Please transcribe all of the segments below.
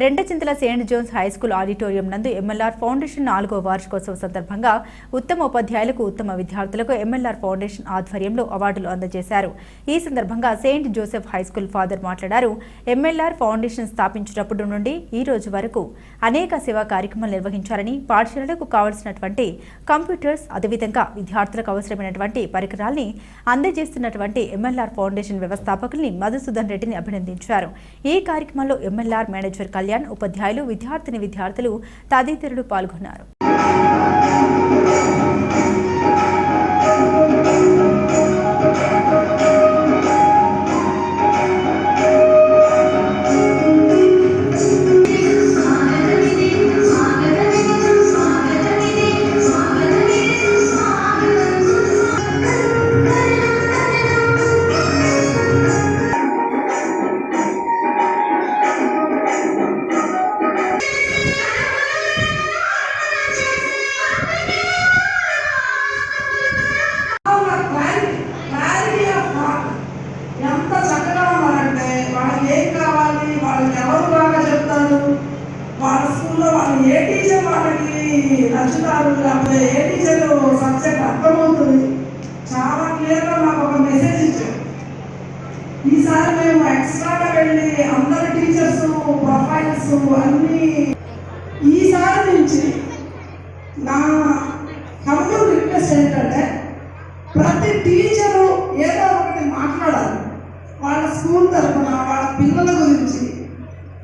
Rentachintala saint John's high school auditorium నందు MLR foundation నాలుగో వార్షికోత్సవం సందర్భంగా ఉత్తమ ఉపాధ్యాయులకు ఉత్తమ విద్యార్థులకు ఎంఎల్ఆర్ ఫౌండేషన్ ఆధ్వర్యంలో అవార్డులు అందజేశారు. ఈ సందర్భంగా saint Joseph high school father మాట్లాడారు. ఎంఎల్ఆర్ ఫౌండేషన్ స్థాపించినప్పటి నుండి ఈ రోజు వరకు అనేక సేవా కార్యక్రమాలు నిర్వహించారని పాఠశాలలకు కావలసినటువంటి కంప్యూటర్స్ అదేవిధంగా విద్యార్థులకు అవసరమైనటువంటి పరికరాల్ని అందజేస్తున్నటువంటి ఎంఎల్ఆర్ ఫౌండేషన్ వ్యవస్థాపకుల్ని మధుసూదన్ రెడ్డిని అభినందించారు. ఈ కార్యక్రమంలో ఎంఎల్ఆర్ మేనేజర్ కళ్యాణ్ ఉపాధ్యాయులు విద్యార్థిని విద్యార్థులు తదితరులు పాల్గొన్నారు. ఎంత చక్కగా ఉన్నారంటే వాళ్ళకి ఏం కావాలి వాళ్ళకి ఎవరు బాగా చెప్తారు? వాళ్ళ స్కూల్లో వాళ్ళు ఏ టీచర్ వాళ్ళకి నచ్చుతారు? లేకపోతే ఏ టీచర్ సబ్జెక్ట్ అర్థమవుతుంది? చాలా క్లియర్గా మాకు ఒక మెసేజ్ ఇచ్చారు. ఈసారి మేము ఎక్స్ట్రాగా వెళ్ళి అందరి టీచర్స్ ప్రొఫైల్స్ అన్నీ ఈసారి నుంచి తరఫున వాళ్ళ పిల్లల గురించి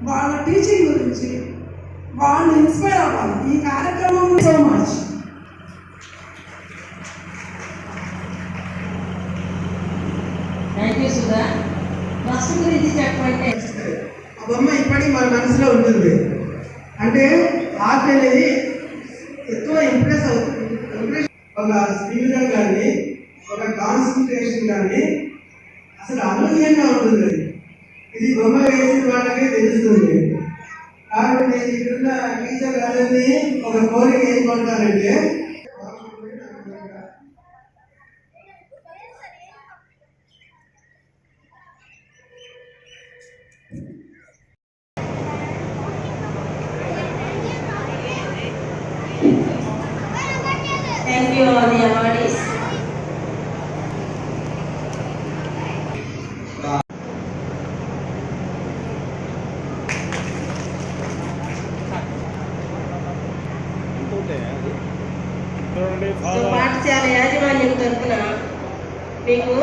వాళ్ళ టీచింగ్ గురించి వాళ్ళు ఇన్స్పైర్ అవ్వాలి. ఈ కార్యక్రమం so much thank you Sudha first గురించి చెప్పంటే ఆ బొమ్మ ఇప్పటికీ మన మనసులో ఉంటుంది. అంటే ఆర్ట్ అనేది ఎక్కువ ఇంప్రెస్ అవుతుంది ఇంప్రెస్ ఒక స్పీకర్ కానీ ఒక కాన్సన్ట్రేషన్ కానీ అసలు అనూహ్యంగా ఉంటుంది. అది. ఇది బొమ్మ వేసిన వాళ్ళకే తెలుస్తుంది కాబట్టి నేను ఇక్కడున్న టీచర్ గారిని ఒక కోరిక ఏం కొంటానంటే థ్యాంక్ యూ ఆల్ ది పాఠశాల యాజమాన్యం తరఫున మీకు